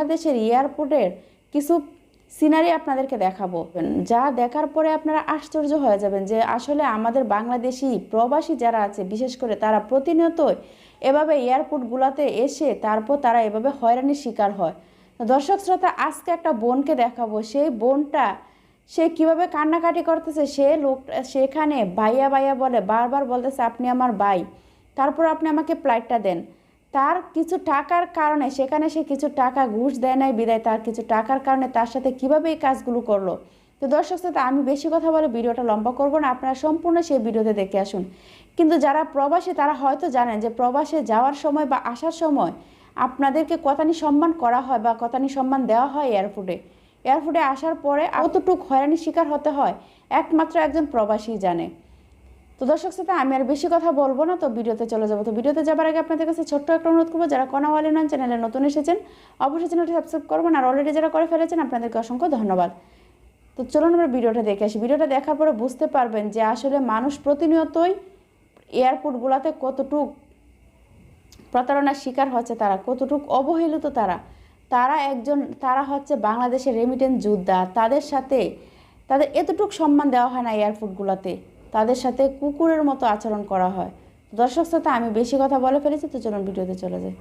বাংলাদেশের এয়ারপোর্টের কিছু সিনারি আপনাদেরকে দেখাবো। যা দেখার পরে আপনারা আশ্চর্য হয়ে যাবেন যে আসলে আমাদের বাংলাদেশি প্রবাসী যারা আছে, বিশেষ করে তারা প্রতিনিয়ত এভাবে এয়ারপোর্টগুলোতে এসে তারপর তারা এভাবে হয়রানির শিকার হয়। দর্শক শ্রোতা, আজকে একটা বোনকে দেখাবো। সেই বোনটা সে কীভাবে কান্নাকাটি করতেছে, সে লোক, সেখানে বাইয়া বাইয়া বলে, বারবার বলতেছে, আপনি আমার ভাই। তারপর আপনি আমাকে ফ্লাইটটা দেন। তার কিছু টাকার কারণে, সেখানে সে কিছু টাকা ঘুষ দেয় নাই, বিদায় তার কিছু টাকার কারণে তার সাথে কীভাবে এই কাজগুলো করল? তো দর্শক শ্রোতা, আমি বেশি কথা বলে ভিডিওটা লম্বা করব না, আপনারা সম্পূর্ণ সেই ভিডিওতে দেখে আসুন। কিন্তু যারা প্রবাসী, তারা হয়তো জানেন যে প্রবাসে যাওয়ার সময় বা আসার সময় আপনাদেরকে কতানি সম্মান করা হয় বা কতানি সম্মান দেওয়া হয় এয়ারপোর্টে। এয়ারপোর্টে আসার পরে কতটুক হয়রানির শিকার হতে হয়, একমাত্র একজন প্রবাসী জানে। তো দর্শক শ্রোতা, আমি আর বেশি কথা বলব না, তো ভিডিওতে চলে যাব। তো ভিডিওতে যাবার আগে আপনাদের কাছে ছোট্ট একটা অনুরোধ করব, যারা কনাওয়ালি নন, চ্যানেলে নতুন এসেছেন, অবশ্যই চ্যানেলটি সাবস্ক্রাইব করবেন, আর অলরেডি যারা করে ফেলেছেন, আপনাদেরকে অসংখ্য ধন্যবাদ। তো চলুন আমরা ভিডিওটা দেখে আসি। ভিডিওটা দেখার পরে বুঝতে পারবেন যে আসলে মানুষ প্রতিনিয়তই এয়ারপোর্টগুলোতে কতটুক প্রতারণার শিকার হচ্ছে তারা, কতটুক অবহেলিত তারা। তারা একজন, তারা হচ্ছে বাংলাদেশের রেমিটেন্স যোদ্ধা, তাদের সাথে, তাদের এতটুক সম্মান দেওয়া হয় না এয়ারপোর্টগুলোতে তাদের সাথে কুকুরের মতো আচরণ করা হয়। দর্শক শ্রোতা, আমি বেশি কথা বলে ফেলেছি, তো চলুন ভিডিওতে চলে যাই।